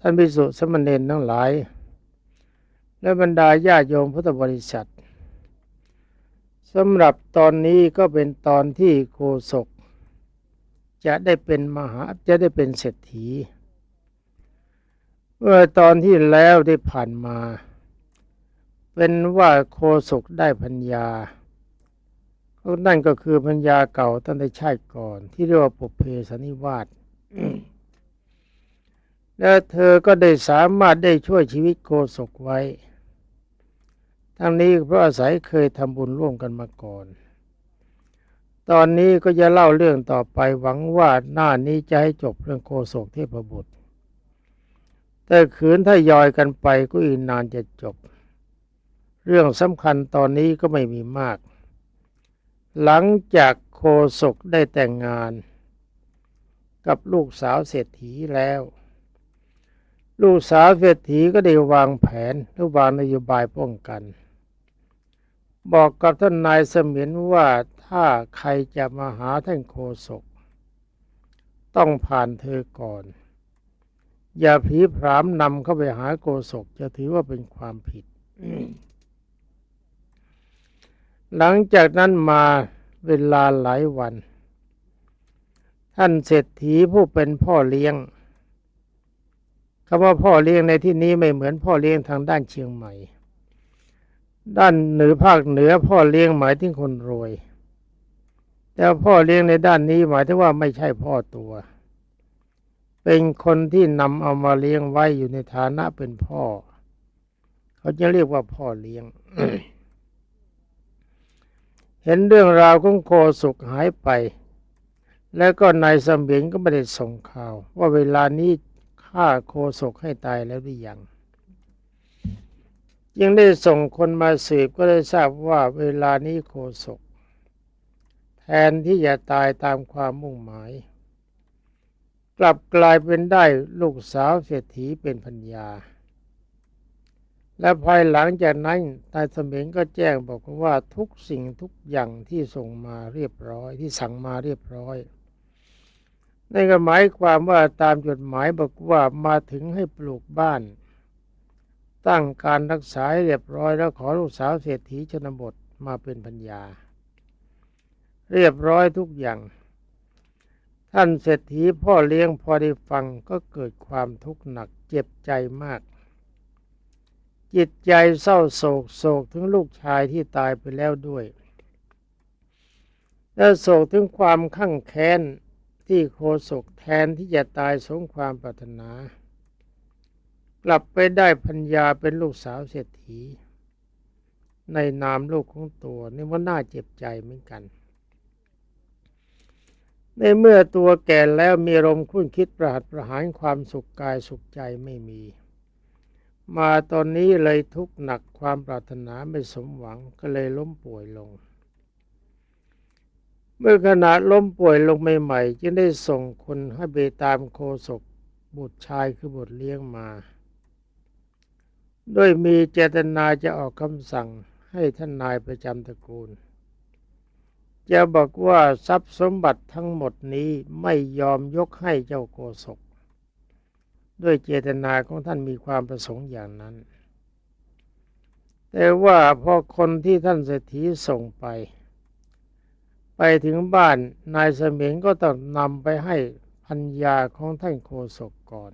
ท่านพิสุสมณเณรทั้งหลาย และบรรดาญาโยมพุทธบริษัทสำหรับตอนนี้ก็เป็นตอนที่โคศก จะได้เป็นมหาจะได้เป็นเศรษฐีเมื่อตอนที่แล้วได้ผ่านมา เป็นว่าโคศกได้พัญญานั่นก็คือพัญญาเก่าตั้งแต่ชาติก่อน ที่เรียกว่าปุเพสนิวาส แล้วเธอก็ได้สามารถได้ช่วยชีวิตโคศกไว้ ทั้งนี้เพราะอาศัยเคยทำบุญร่วมกันมาก่อน ตอนนี้ก็จะเล่าเรื่องต่อไปหวังว่าหน้านี้จะให้จบเรื่องโคศกเทพบุตร แต่ขืนถ้ายอยกันไปก็อีกนานจะจบ เรื่องสำคัญตอนนี้ก็ไม่มีมาก หลังจากโคศกได้แต่งงาน กับลูกสาวเศรษฐีแล้ว ลูกสาวเศรษฐีก็ได้วางแผนหรือวางนโยบายป้องกัน บอกกับท่านนายเสมียนว่าถ้าใครจะมาหาท่านโคศก ต้องผ่านเธอก่อน อย่าผีพรามนำเข้าไปหาโกศกจะถือว่าเป็นความผิด หลังจากนั้นมาเวลาหลายวัน ท่านเศรษฐีผู้เป็นพ่อเลี้ยง คำว่าพ่อเลี้ยงในที่นี้ไม่เหมือนพ่อเลี้ยงทางด้านเชียงใหม่ ด้านเหนือภาคเหนือพ่อเลี้ยงหมายถึงคนรวย แต่พ่อเลี้ยงในด้านนี้หมายถึงว่าไม่ใช่พ่อตัว เป็นคนที่นำเอามาเลี้ยงไว้อยู่ในฐานะเป็นพ่อ เขาจะเรียกว่าพ่อเลี้ยง เห็นเรื่องราวของโคสุกหายไปแล้วก็นายสมเบียนก็ไม่ได้ส่งข่าว ว่าเวลานี้ ฆ่าโคศกให้ตายแล้วหรือยังยังได้ส่งคนมาสืบก็ได้ทราบว่าเวลานี้โคศก แทนที่จะตายตามความมุ่งหมาย กลับกลายเป็นได้ลูกสาวเศรษฐีเป็นพัญญา และภายหลังจากนั้นนายสมียนก็แจ้งบอกว่าทุกสิ่งทุกอย่างที่ส่งมาเรียบร้อยที่สั่งมาเรียบร้อย นั่นก็หมายความว่าตามจดหมายบอกว่ามาถึงให้ปลูกบ้าน ตั้งการรักษาเรียบร้อยแล้วขอลูกสาวเศรษฐีชนบทมาเป็นพัญญา เรียบร้อยทุกอย่าง ท่านเศรษฐีพ่อเลี้ยงพอได้ฟังก็เกิดความทุกข์หนักเจ็บใจมาก จิตใจเศร้าโศกโศกถึงลูกชายที่ตายไปแล้วด้วย และโศกถึงความข้างแค้น ที่โคศกแทนที่จะตายสมความปรารถนา กลับไปได้พัญญาเป็นลูกสาวเศรษฐี ในนามลูกของตัวนี่ว่าน่าเจ็บใจเหมือนกัน ในเมื่อตัวแก่แล้วมีรมคุ้นคิดประหัตประหารความสุขกายสุขใจไม่มี มาตอนนี้เลยทุกข์หนักความปรารถนาไม่สมหวังก็เลยล้มป่วยลง เมื่อขณะล้มป่วยลงใหม่ๆจึงได้ส่งคนให้ไปตามโคศกบุตรชายคือบุตรเลี้ยงมาโดยมีเจตนาจะออกคำสั่งให้ท่านนายประจำตระกูล จะบอกว่าทรัพย์สมบัติทั้งหมดนี้ไม่ยอมยกให้เจ้าโกศก ด้วยเจตนาของท่านมีความประสงค์อย่างนั้น แต่ว่าพอคนที่ท่านเศรษฐีส่งไป ไปถึงบ้านนายเสมียนก็ต้องนำไปให้พัญญาของท่านโคศกก่อน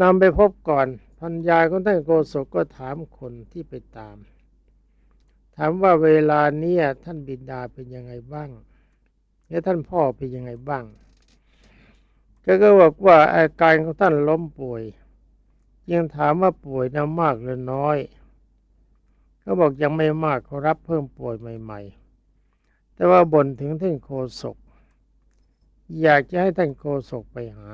นำไปพบก่อนพัญญาของท่านโคศกก็ถามคนที่ไปตาม ถามว่าเวลานี้ท่านบิดาเป็นยังไงบ้าง และท่านพ่อเป็นยังไงบ้าง ก็ก็บอกว่าอาการของท่านล้มป่วย ยังถามว่าป่วยน้ำมากหรือน้อย เขาบอกยังไม่มากเขารับเพิ่มป่วยใหม่ ๆ แต่ว่าบ่นถึงท่านโคศก อยากจะให้ท่านโคศกไปหา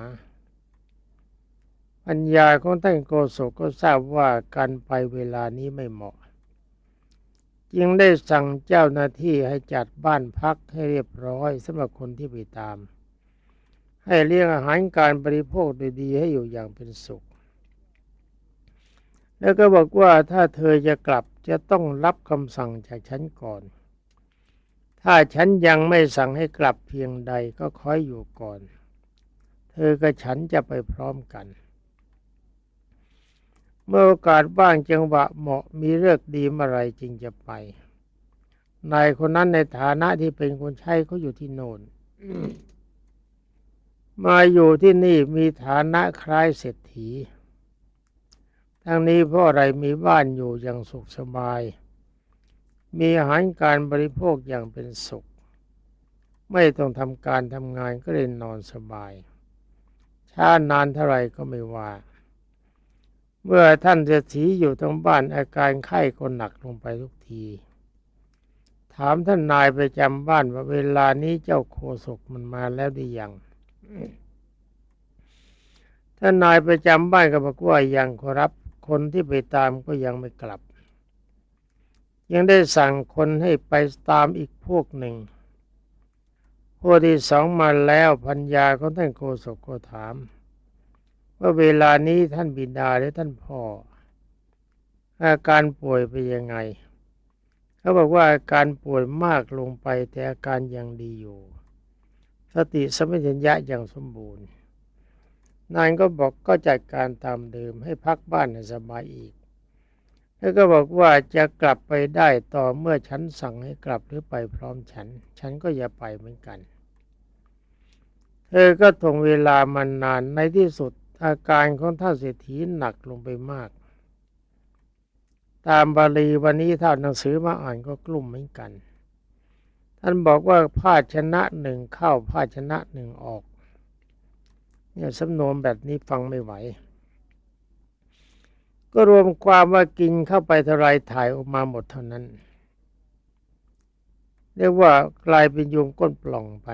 ปัญญาของท่านโกศกก็ทราบว่าการไปเวลานี้ไม่เหมาะ จึงได้สั่งเจ้าหน้าที่ให้จัดบ้านพักให้เรียบร้อยสำหรับคนที่ไปตาม ให้เลี้ยงอาหารการบริโภคดีๆให้อยู่อย่างเป็นสุข แล้วก็บอกว่าถ้าเธอจะกลับจะต้องรับคำสั่งจากฉันก่อน ถ้าฉันยังไม่สั่งให้กลับเพียงใดก็คอยอยู่ก่อน เธอกับฉันจะไปพร้อมกัน เมื่อโอกาสว่างจังหวะเหมาะมีเลือกดีเมื่อไรจึงจะไป นายคนนั้นในฐานะที่เป็นคนใช้เขาอยู่ที่โน่นมาอยู่ที่นี่มีฐานะคล้ายเศรษฐี ทั้งนี้เพราะอะไรมีบ้านอยู่อย่างสุขสบาย มีอาหารการบริโภคอย่างเป็นสุข ไม่ต้องทำการทำงานก็เลยนอนสบาย ช้านานเท่าไรก็ไม่ว่า เมื่อท่านเศรษฐีอยู่ตรงบ้านอาการไข้ก็หนักลงไปทุกที ถามท่านนายประจำบ้านว่าเวลานี้เจ้าโคศกมันมาแล้วหรือยังท่านนายประจำบ้านก็บอกว่ายังขอรับ คนที่ไปตามก็ยังไม่กลับ ยังได้สั่งคนให้ไปตามอีกพวกหนึ่ง พวกที่สองมาแล้วพัญญาของท่านโกศกก็ถาม ว่าเวลานี้ท่านบิดาหรือท่านพ่อ อาการป่วยไปยังไง เขาบอกว่าอาการป่วยมากลงไปแต่อาการยังดีอยู่ สติสมัชัญญะอย่างสมบูรณ์ นายก็บอกก็จัดการตามเดิมให้พักบ้านให้สบายอีก แล้วก็บอกว่าจะกลับไปได้ต่อเมื่อฉันสั่งให้กลับหรือไปพร้อมฉัน ฉันก็อย่าไปเหมือนกัน เธอก็ทงเวลามานานในที่สุดอาการของท่านเศรษฐีหนักลงไปมาก ตามบาลีวันนี้ถ้านหนังสือมาอ่านก็กลุ่มเหมือนกัน ท่านบอกว่าภาชนะหนึ่งเข้าภาชนะหนึ่งออก เนี่ยสำนวนแบบนี้ฟังไม่ไหว ก็รวมความว่ากินเข้าไปเท่าไรถ่ายออกมาหมดเท่านั้น เรียกว่ากลายเป็นยุงก้นปล่องไป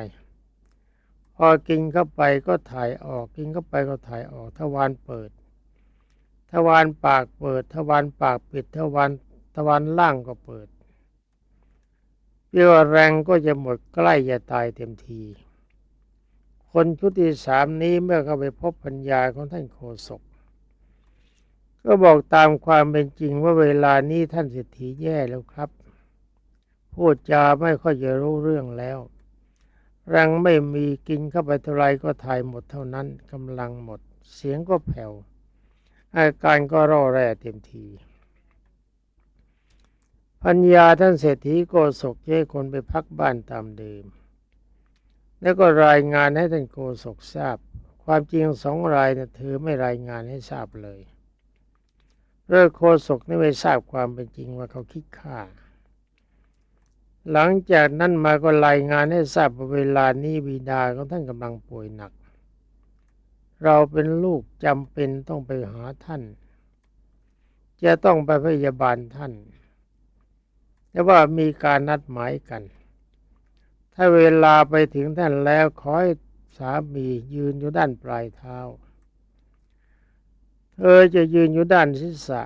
พอกินเข้าไปก็ถ่ายออก กินเข้าไปก็ถ่ายออกทวารเปิดทวารปากเปิดทวารปากปิดทวารทวารล่างก็เปิดเรียกว่าแรงก็จะหมดใกล้จะตายเต็มที คนชุดที่สามนี้เมื่อเข้าไปพบปัญญาของท่านโคศก ก็บอกตามความเป็นจริงว่าเวลานี้ท่านเศรษฐีแย่แล้วครับ พูดจาไม่ค่อยจะรู้เรื่องแล้วแรงไม่มีกินเข้าไปเท่าไรก็ถ่ายหมดเท่านั้นกำลังหมด เสียงก็แผ่วอาการก็ร่อแร่เต็มทีพัญญาท่านเศรษฐีโกศกให้คนไปพักบ้านตามเดิม แล้วก็รายงานให้ท่านโกศกทราบ ความจริงสองรายเนี่ยเธอไม่รายงานให้ทราบเลยเรื่องโคศกนี่ไม่ทราบความเป็นจริงว่าเขาคิดฆ่า หลังจากนั้นมาก็รายงานให้ทราบว่าเวลานี้บิดาของท่านกำลังป่วยหนัก เราเป็นลูกจำเป็นต้องไปหาท่าน จะต้องไปพยาบาลท่านแต่ว่ามีการนัดหมายกัน ถ้าเวลาไปถึงท่านแล้วขอให้สามียืนอยู่ด้านปลายเท้า เธอจะยืนอยู่ด้านศีรษะ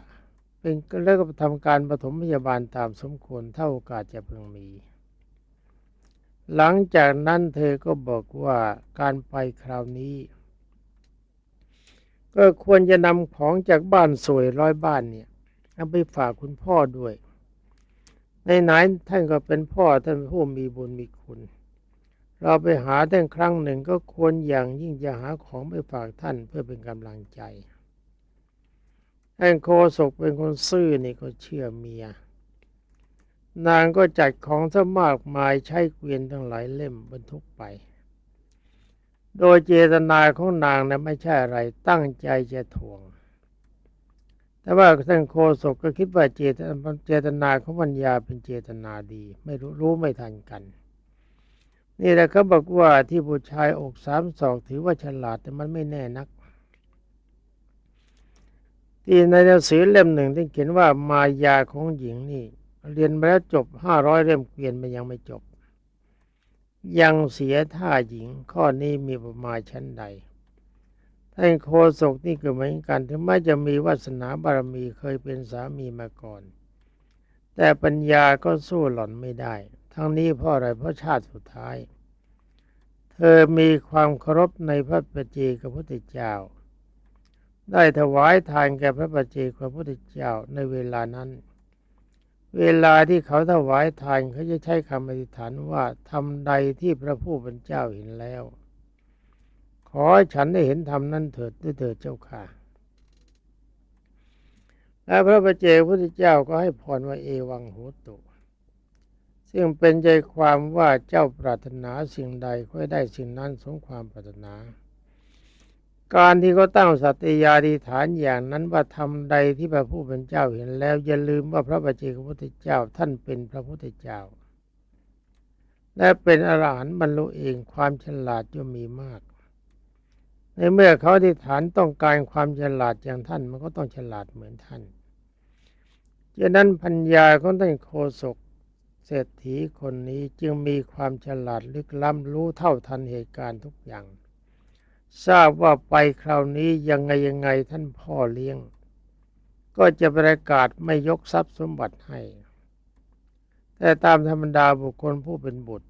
เป็นแล้วก็ทำการปฐมพยาบาลตามสมควรเท่าโอกาสจะเพิ่งมี หลังจากนั้นเธอก็บอกว่าการไปคราวนี้ ก็ควรจะนำของจากบ้านสวยร้อยบ้านเนี่ยเอาไปฝากคุณพ่อด้วย ในไหนท่านก็เป็นพ่อท่านผู้มีบุญมีคุณ เราไปหาท่านครั้งหนึ่งก็ควรอย่างยิ่งจะหาของไปฝากท่านเพื่อเป็นกำลังใจท่านโคศกเป็นคนซื่อนี่ก็เชื่อเมีย นางก็จัดของซะมากมายใช้เกวียนทั้งหลายเล่มบรรทุกไป โดยเจตนาของนางนะไม่ใช่อะไรตั้งใจจะทวง แต่ว่าท่านโคศกก็คิดว่าเจตเจตนาของปัญญาเป็นเจตนาดี ไม่รู้รู้ไม่ทันกัน นี่แหละเขาบอกว่าที่ผู้ชายอกสามศอกถือว่าฉลาดแต่มันไม่แน่นัก ที่ในหนังสือเล่มหนึ่งที่เขียนว่ามายาของหญิงนี่ เรียนมาแล้วจบห้าร้อยเล่มเกวียนมันยังไม่จบ ยังเสียท่าหญิงข้อนี้มีประมาณชั้นใด ท่านโคศกนี่ก็เหมือนกัน ถึงแม้จะมีวาสนาบารมีเคยเป็นสามีมาก่อน แต่ปัญญาก็สู้หล่อนไม่ได้ ทั้งนี้เพราะอะไรเพราะชาติสุดท้าย เธอมีความเคารพในพระปฏิเจกพุทธเจ้า ได้ถวายทานแก่พระปฏิเจกพุทธเจ้าในเวลานั้น เวลาที่เขาถวายทานเขาจะใช้คำอธิษฐานว่าทำใดที่พระผู้เป็นเจ้าเห็นแล้ว อให้ฉันได้เห็นธรรมนั้นเถิดด้วยเถิดเจ้าค่ะและพระประเจพุทธเจ้าก็ให้พรว่าเอวังโหตุ ซึ่งเป็นใจความว่าเจ้าปรารถนาสิ่งใดก็ให้ได้สิ่งนั้นสมความปรารถนา การที่เขาตั้งสัตยาธิฐานอย่างนั้นว่าทำใดที่พระผู้เป็นเจ้าเห็นแล้ว อย่าลืมว่าพระประเจกพุทธเจ้าท่านเป็นพระพุทธเจ้า และเป็นอรหันต์บรรลุเองความฉลาดย่อมมีมาก ในเมื่อเขาที่ฐานต้องการความฉลาดอย่างท่าน มันก็ต้องฉลาดเหมือนท่านฉะนั้นพัญญาของท่านโคศกเศรษฐีคนนี้จึงมีความฉลาดลึกล้ำรู้เท่าทันเหตุการณ์ทุกอย่าง ทราบว่าไปคราวนี้ยังไงยังไงท่านพ่อเลี้ยง ก็จะประกาศไม่ยกทรัพย์สมบัติให้ แต่ตามธรรมดาบุคคลผู้เป็นบุตร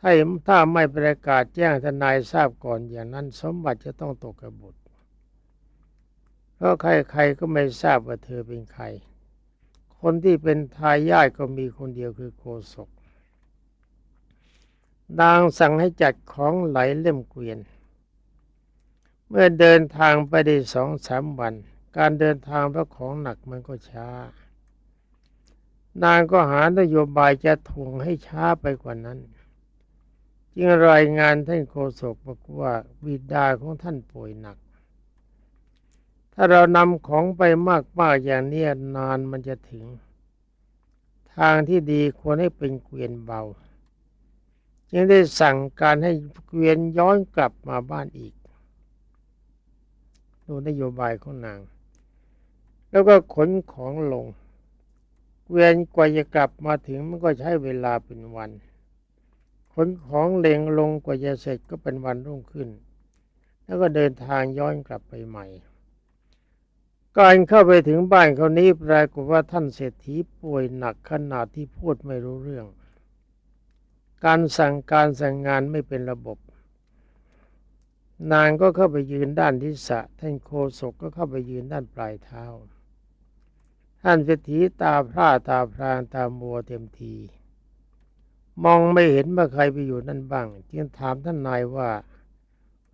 ถ้าถ้าไม่ประกาศแจ้งทนายทราบก่อนอย่างนั้น สมบัติจะต้องตกกับบุตรเพราะใครๆก็ไม่ทราบว่าเธอเป็นใคร คนที่เป็นทายาทก็มีคนเดียวคือโกศกนางสั่งให้จัดของไหลเล่มเกวียน เมื่อเดินทางไปได้สองสามวัน การเดินทางเพราะของหนักมันก็ช้า นางก็หานโยบายจะถ่วงให้ช้าไปกว่านั้น จึงรายงานท่านโฆษกบอกว่าบิดาของท่านป่วยหนัก ถ้าเรานำของไปมากๆอย่างนี้นานมันจะถึง ทางที่ดีควรให้เป็นเกวียนเบาจึงได้สั่งการให้เกวียนย้อนกลับมาบ้านอีก ดูนโยบายของนาง แล้วก็ขนของลง เกวียนกว่าจะกลับมาถึงมันก็ใช้เวลาเป็นวัน นของเลงลงกว่าจะเสร็จก็เป็นวันรุ่งขึ้น แล้วก็เดินทางย้อนกลับไปใหม่ การเข้าไปถึงบ้านเขานี้ปรากฏว่าท่านเศรษฐีป่วยหนักขนาดที่พูดไม่รู้เรื่อง การสั่งการสั่งงานไม่เป็นระบบ นางก็เข้าไปยืนด้านทิศะท่านโคศกก็เข้าไปยืนด้านปลายเท้า ท่านเศรษฐีตาพร่าตาพรางตามัวเต็มที มองไม่เห็นว่าใครไปอยู่นั่นบ้าง จึงถามท่านนายว่า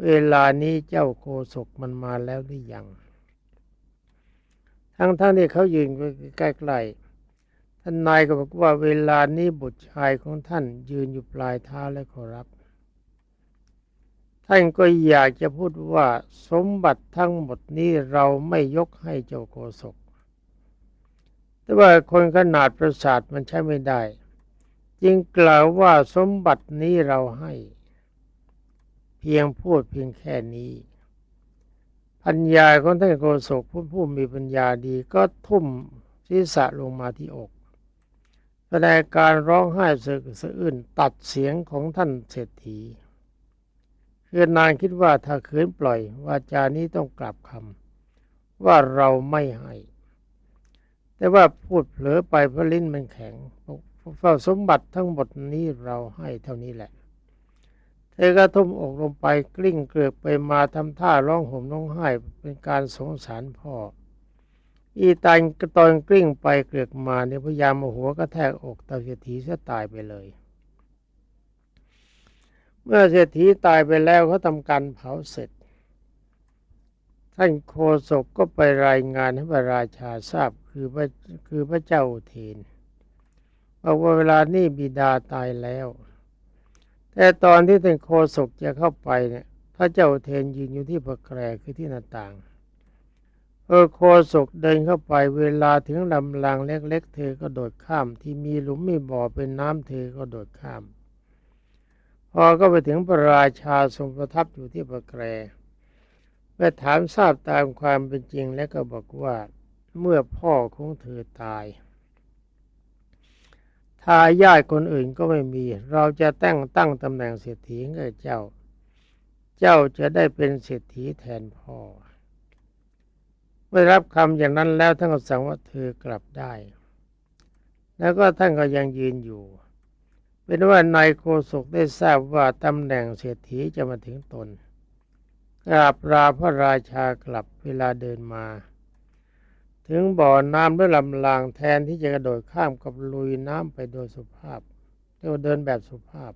เวลานี้เจ้าโคศกมันมาแล้วหรือยัง ทั้งท่านที่เขายืนใกล้ๆท่านนายก็บอกว่าเวลานี้บุตรชายของท่านยืนอยู่ปลายเท้าและขอรับ ท่านก็อยากจะพูดว่าสมบัติทั้งหมดนี้เราไม่ยกให้เจ้าโกศก แต่ว่าคนขนาดประสาทมันใช้ไม่ได้ จึงกล่าวว่าสมบัตินี้เราให้ เพียงพูดเพียงแค่นี้ ปัญญาของท่านโกศกผู้ผู้มีปัญญาดีก็ทุ่มศีรษะลงมาที่อกแสดงการร้องไห้สะอึกสะอื้นตัดเสียงของท่านเศรษฐีคือนางคิดว่าถ้าคืนปล่อยวาจานี้ต้องกลับคำว่าเราไม่ให้ แต่ว่าพูดเผลอไปเพราะลิ้นมันแข็ง เฝ้าสมบัติทั้งหมดนี้เราให้เท่านี้แหละ เธอก็ทุ่มอกลงไปกลิ้งเกลือกไปมาทำท่าร้องห่มร้องไห้เป็นการสงสารพ่อ อีตานก็ตอนกลิ้งไปเกลือกมาเนี่ยพยายามเอาหัวก็แทกอกตาเศรษฐีซะตายไปเลย เมื่อเศรษฐีตายไปแล้วเขาทำการเผาเสร็จท่านโคศกก็ไปรายงานให้พระราชาทราบคือพระคือพระเจ้าเทน บอกว่าเวลานี้บิดาตายแล้ว แต่ตอนที่ท่านโคศกจะเข้าไปเนี่ยพระเจ้าเทนยืนอยู่ที่ประแกรคือที่หน้าต่าง เออโคศกเดินเข้าไปเวลาถึงลำรางเล็กๆ เธอก็โดดข้ามที่มีหลุมมีบ่อเป็นน้ำเธอก็โดดข้าม พอก็ไปถึงพระราชาทรงประทับอยู่ที่ประแกรเมื่อถามทราบตามความเป็นจริงแล้วก็บอกว่าเมื่อพ่อของเธอตาย ทายาทคนอื่นก็ไม่มี เราจะแต่งตั้งตำแหน่งเศรษฐีให้เจ้า เจ้าจะได้เป็นเศรษฐีแทนพ่อเมื่อรับคำอย่างนั้นแล้วท่านก็สั่งว่าเธอกลับได้ แล้วก็ท่านก็ยังยืนอยู่ เป็นว่านายโคศกได้ทราบว่าตำแหน่งเศรษฐีจะมาถึงตนกราบลาพระราชากลับเวลาเดินมา ถึงบ่อน้ำด้วยลำรางแทนที่จะกระโดดข้ามกับลุยน้ำไปโดยสุภาพเรียกว่าเดินแบบสุภาพ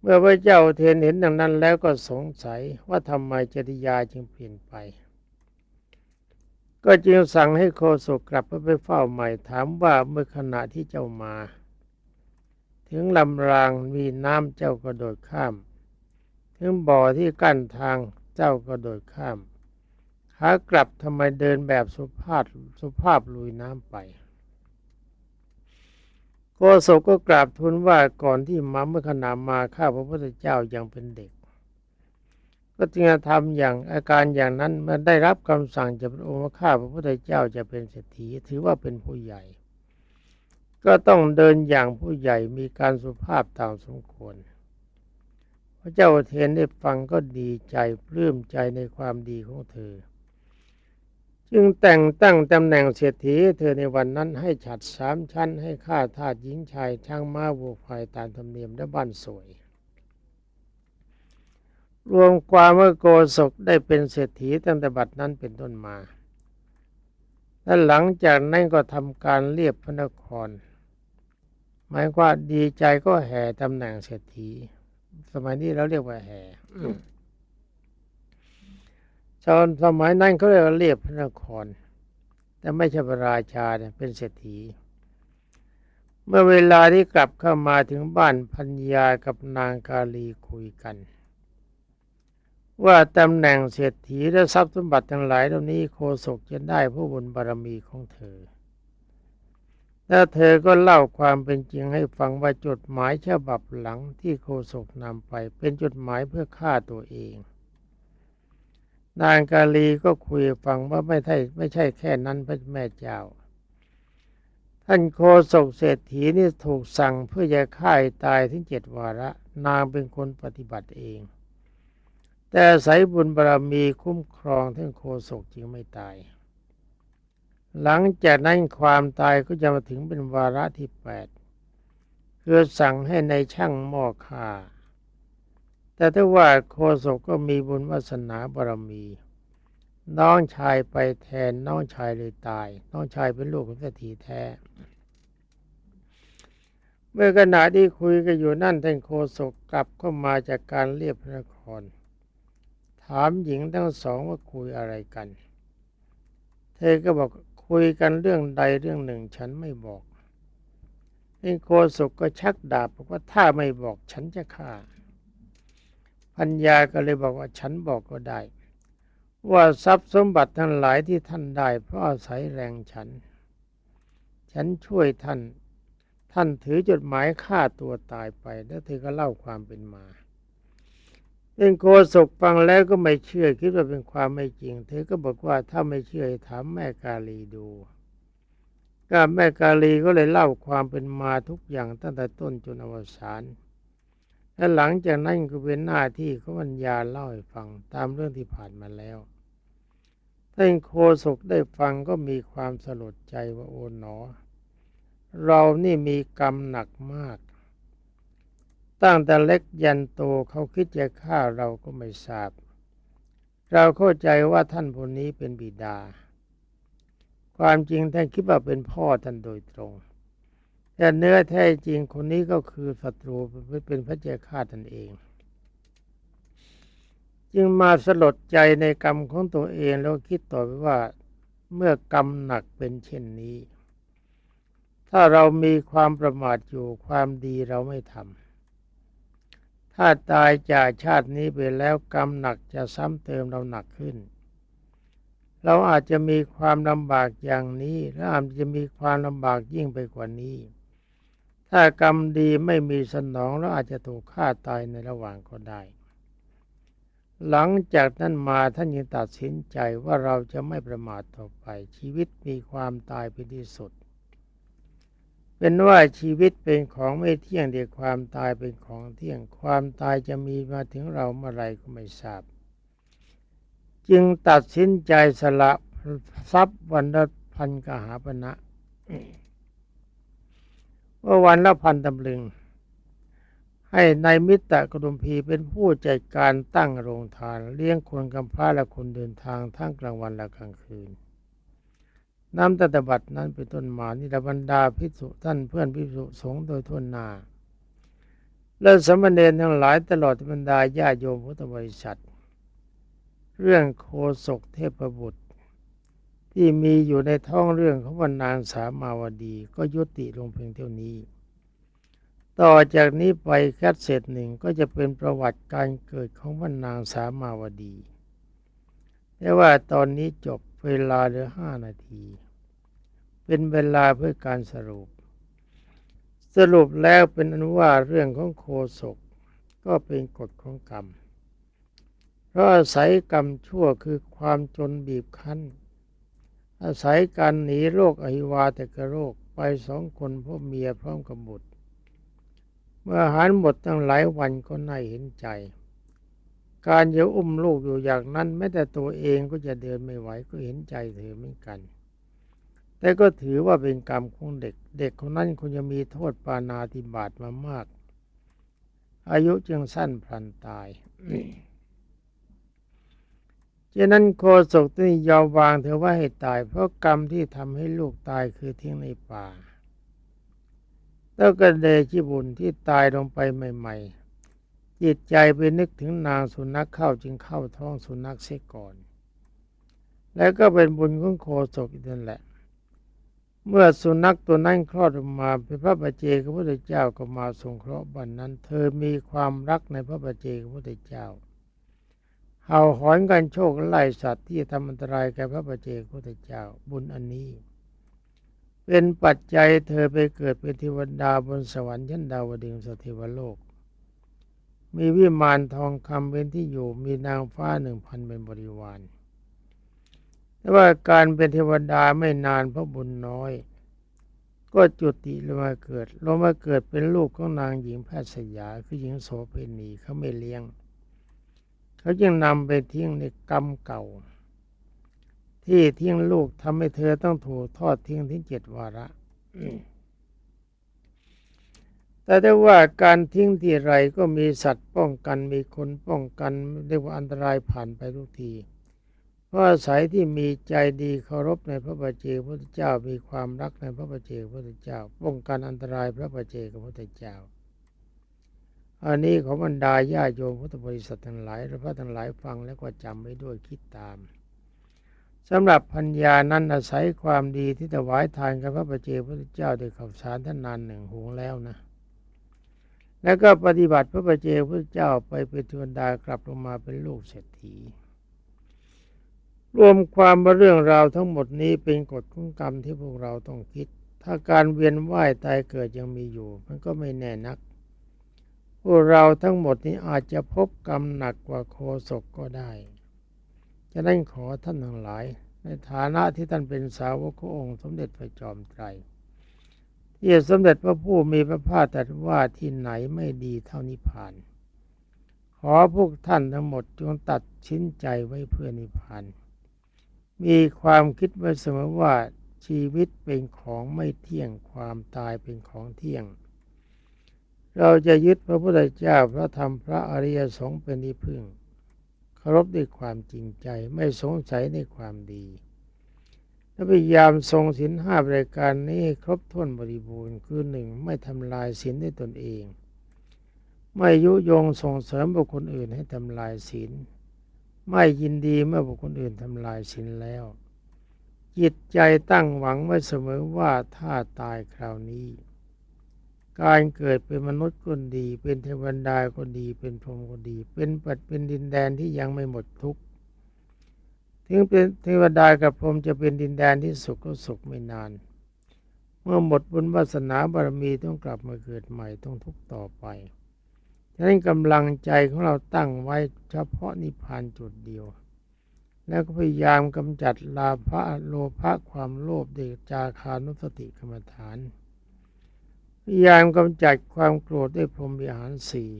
เมื่อพระเจ้าอุเทนเห็นดังนั้นแล้วก็สงสัยว่าทำไมจริยาจึงเปลี่ยนไป ก็จึงสั่งให้โคศกกลับไปเฝ้าใหม่ถามว่าเมื่อขณะที่เจ้ามา ถึงลำรางมีน้ำเจ้าก็โดดข้าม ถึงบ่อที่กั้นทางเจ้าก็โดดข้าม ขากลับทำไมเดินแบบสุภาพสุภาพลุยน้ำไปโกศกก็กราบทูลว่าก่อนที่มาเมื่อขณะมาข้าพระพุทธเจ้ายังเป็นเด็ก ก็จึงทำอย่างอาการอย่างนั้นมื่อได้รับคำสั่งจากพระองค์ว่าข้าพระพุทธเจ้าจะเป็นเศรษฐีถือว่าเป็นผู้ใหญ่ ก็ต้องเดินอย่างผู้ใหญ่มีการสุภาพตามสมควรพระเจ้าเทนได้ฟังก็ดีใจปลื้มใจในความดีของเธอ จึงแต่งตั้งตำแหน่งเศรษฐีเธอในวันนั้นให้ฉัดสามชั้น ให้ข้าทาสหญิงชายช่างม้าวัวควายตามธรรมเนียมและบ้านสวย รวมความว่าโกศกได้เป็นเศรษฐีตั้งแต่บัดนั้นเป็นต้นมา และหลังจากนั้นก็ทำการเรียบพระนคร หมายว่าดีใจก็แห่ตำแหน่งเศรษฐี สมัยนี้เราเรียกว่าแห่ ชาวสมัยนั้นเขาเรียกว่าเรียบพระนคร แต่ไม่ใช่พระราชาเนี่ยเป็นเศรษฐี เมื่อเวลาที่กลับเข้ามาถึงบ้านพัญญากับนางกาลีคุยกัน ว่าตำแหน่งเศรษฐีและทรัพย์สมบัติทั้งหลายเหล่านี้โคศกจะได้ผู้บุญบารมีของเธอแล้วเธอก็เล่าความเป็นจริงให้ฟังว่าจดหมายฉบับหลังที่โคศกนำไป เป็นจดหมายเพื่อฆ่าตัวเอง นางกาลีก็คุยฟังว่าไม่ใช่ไม่ใช่แค่นั้นพระแม่เจ้า ท่านโคศกเศรษฐีนี่ถูกสั่งเพื่อจะฆ่าตายถึงเจ็ดวาระ นางเป็นคนปฏิบัติเอง แต่อายบุญบารรมีคุ้มครองท่านโคศกจึงไม่ตาย หลังจากนั้นความตายก็จะมาถึงเป็นวาระที่แปดคือสั่งให้ในช่างหม้อฆ่า แต่ถ้าว่าโคศกก็มีบุญวาสนาบารมี น้องชายไปแทนน้องชายเลยตาย น้องชายเป็นลูกของเศรษฐีแท้ เมื่อขณะที่คุยกันอยู่นั่นท่านโคศกกลับเข้ามาจากการเรียบพระนคร ถามหญิงทั้งสองว่าคุยอะไรกัน เธอก็บอกคุยกันเรื่องใดเรื่องหนึ่งฉันไม่บอกท่านโคศกก็ชักดาบบอกว่าถ้าไม่บอกฉันจะฆ่าัญญาก็เลยบอกว่าฉันบอกก็ได้ ว่าทรัพย์สมบัติทั้งหลายที่ท่านได้ เพราะอาศัยแรงฉัน ฉันช่วยท่าน ท่านถือจดหมายฆ่าตัวตายไป แล้วเธอก็เล่าความเป็นมาเอ็นโกศกฟังแล้วก็ไม่เชื่อคิดว่าเป็นความไม่จริง เธอก็บอกว่าถ้าไม่เชื่อถามแม่กาลีดูก็แม่กาลีก็เลยเล่าความเป็นมาทุกอย่างตั้งแต่ต้นจนอวสาน และหลังจากนั้นก็เป็นหน้าที่ของปัญญาเล่าให้ฟังตามเรื่องที่ผ่านมาแล้วท่านโคศกได้ฟังก็มีความสลดใจว่าโอ๋หนอ เรานี่มีกรรมหนักมาก ตั้งแต่เล็กยันโตเขาคิดจะฆ่าเราก็ไม่ทราบ เราเข้าใจว่าท่านผู้นี้เป็นบิดา ความจริงท่านคิดว่าเป็นพ่อท่านโดยตรง แต่เนื้อแท้จริงคนนี้ก็คือศัตรูเป็นพระเจ้าข้าท่านเอง จึงมาสลดใจในกรรมของตัวเองแล้วคิดต่อไปว่าเมื่อกรรมหนักเป็นเช่นนี้ ถ้าเรามีความประมาทอยู่ความดีเราไม่ทำถ้าตายจากชาตินี้ไปแล้วกรรมหนักจะซ้ำเติมเราหนักขึ้น เราอาจจะมีความลำบากอย่างนี้และอาจจะมีความลำบากยิ่งไปกว่านี้ ถ้ากรรมดีไม่มีสนองเราอาจจะถูกฆ่าตายในระหว่างก็ได้ หลังจากนั้นมาท่านยังตัดสินใจว่าเราจะไม่ประมาทต่อไป ชีวิตมีความตายเป็นที่สุด เป็นว่าชีวิตเป็นของไม่เที่ยงเดียความตายเป็นของเที่ยง ความตายจะมีมาถึงเราเมื่อไรก็ไม่ทราบ จึงตัดสินใจสละทรัพย์วันละพันกหาปณะ ว่าวันละพันตำลึง ให้ในายมิตรกรุมพีเป็นผู้จัดการตั้งโรงทาน เลี้ยงคนกำพร้าและคนเดินทางทั้งกลางวันและกลางคืนน้ำตาตบัตนั้นเป็นต้นมานิรบรรดาพิสุท่านเพื่อนพิสุสงฆ์โดยทั่วหน้า และสามเณรทั้งหลายตลอดบรรดาญาโยมพุทธบริษัท เรื่องโคศกเทพบุตร ที่มีอยู่ในท้องเรื่องของวันนางสามาวดี ก็ยุติลงเพียงเท่านี้ ต่อจากนี้ไปแคทเศษหนึ่งก็จะเป็นประวัติการเกิดของวันนางสามาวดี แต่ว่าตอนนี้จบเวลาเหลือห้านาที เป็นเวลาเพื่อการสรุป สรุปแล้วเป็นอนุว่าเรื่องของโคศกก็เป็นกฎของกรรม เพราะอาศัยกรรมชั่วคือความจนบีบคั้น อาศัยการหนีโรคอหิวาตกโรคไปสองคนพ่อเมียพร้อมกับบุตร เมื่ออาหารหมดตั้งหลายวันก็น่าเห็นใจ การจะอุ้มลูกอยู่อย่างนั้นแม้แต่ตัวเองก็จะเดินไม่ไหวก็เห็นใจเธอเหมือนกัน แต่ก็ถือว่าเป็นกรรมของเด็ก เด็กคนนั้นคงจะมีโทษปานาติบาตมามาก อายุจึงสั้นพลันตาย ฉะนั้นโคศกต้องยอมวางเธอว่าให้ตาย เพราะกรรมที่ทำให้ลูกตายคือทิ้งในป่า แล้วก็เดชิบุญที่ตายลงไปใหม่ๆ จิตใจไปนึกถึงนางสุนัขเข้าจึงเข้าท้องสุนัขเสียก่อน แล้วก็เป็นบุญของโคศกอีกนั่นแหละ เมื่อสุนัขตัวนั้นคลอดออกมาเป็นพระบัจเจกพระพุทธเจ้าก็มาสงเคราะห์บันนั้น เธอมีความรักในพระบัจเจกพระพุทธเจ้า เห่าหอนกันโชคไล่สัตว์ที่ทำอันตรายแก่พระบัจเจกพุทธเจ้าบุญอันนี้ เป็นปัจจัยเธอไปเกิดเป็นเทวดาบนสวรรค์ชั้นดาวดึงสเทวโลก มีวิมานทองคำเป็นที่อยู่มีนางฟ้าหนึ่งพันเป็นบริวารแต่ว่าการเป็นเทวดาไม่นานเพราะบุญน้อย ก็จุติลงมาเกิดลงมาเกิดเป็นลูกของนางหญิงแพทย์สยาคือหญิงโสเภณีเขาไม่เลี้ยง เขาจึงนำไปทิ้งในกรรมเก่า ที่ทิ้งลูกทำให้เธอต้องถูกทอดทิ้งถึงเจ็ดวาระแต่ได้ว่าการทิ้งที่ไรก็มีสัตว์ป้องกันมีคนป้องกันเรียกว่าอันตรายผ่านไปทุกที เพราะอาศัยที่มีใจดีเคารพในพระบัจเจกพุทธเจ้ามีความรักในพระบัจเจกพุทธเจ้า ป้องกันอันตรายพระบัจเจกพุทธเจ้า อันนี้ของบรรดาญาโยมพุทธบริษัททั้งหลายและพระทั้งหลายฟังแล้วก็จำไว้ด้วยคิดตามสำหรับพัญญานั้นอาศัยความดีที่ถวายทานกับพระบัจเจพุทธเจ้าโดยข่าวสารท่านนานหนึ่งหงแล้วนะ แล้วก็ปฏิบัติพระบัจเจพุทธเจ้าไปเป็นเทวดากลับลงมาเป็นลูกเศรษฐีรวมความว่าเรื่องราวทั้งหมดนี้เป็นกฎของกรรมที่พวกเราต้องคิด ถ้าการเวียนว่ายตายเกิดยังมีอยู่ มันก็ไม่แน่นัก พวกเราทั้งหมดนี้อาจจะพบกรรมหนักกว่าโคศกก็ได้ จะนั้นขอท่านทั้งหลาย ในฐานะที่ท่านเป็นสาวกขององค์สมเด็จพระจอมไตรที่สมเด็จพระผู้มีพระภาคตรัสว่าที่ไหนไม่ดีเท่านิพพาน ขอพวกท่านทั้งหมดจงตัดชิ้นใจไว้เพื่อนิพพาน มีความคิดไว้เสมอว่าชีวิตเป็นของไม่เที่ยงความตายเป็นของเที่ยง เราจะยึดพระพุทธเจ้าพระธรรมพระอริยสงฆ์เป็นที่พึ่งเคารพด้วยความจริงใจไม่สงสัยในความดีและพยายามทรงศีลห้ารายการนี้ครบถ้วนบริบูรณ์คือหนึ่งไม่ทำลายศีลด้วยตนเอง ไม่ยุยงส่งเสริมบุคคลอื่นให้ทำลายศีลไม่ยินดีเมื่อบุคคลอื่นทำลายศีลแล้ว จิตใจตั้งหวังไว้เสมอว่าถ้าตายคราวนี้ การเกิดเป็นมนุษย์ก็ดี เป็นเทวดาก็ดี เป็นพรหมก็ดี เป็นปัดเป็นดินแดนที่ยังไม่หมดทุกข์ถึงเป็นเทวดากับพรหมจะเป็นดินแดนที่สุขก็สุขไม่นาน เมื่อหมดบุญวาสนาบารมีต้องกลับมาเกิดใหม่ต้องทุกข์ต่อไปฉะนั้นกำลังใจของเราตั้งไว้เฉพาะนิพพานจุดเดียว แล้วก็พยายามกำจัดลาภะโลภะความโลภเดชจาคานุสติกรรมฐาน ยายามกำจัดความโกรธด้วยพรหมวิหารสี่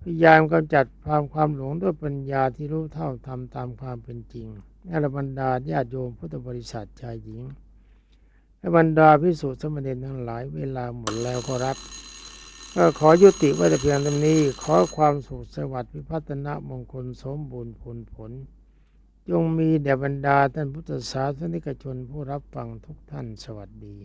พยายามกำจัดความความหลงด้วยปัญญาที่รู้เท่าทำตามความเป็นจริงและบรรดาญาติโยมพุทธบริษัทชายหญิงและบรรดาพิสุทธิสมเด็จทั้งหลายเวลาหมดแล้วก็รับก็ขอยุติไว้แต่เพียงเท่านี้ ขอความสุขสวัสดิ์พิพัฒนมงคลสมบูรณ์ผลผล จงมีแด่บรรดาท่านพุทธศาสนิกชนผู้รับฟังทุกท่านสวัสดี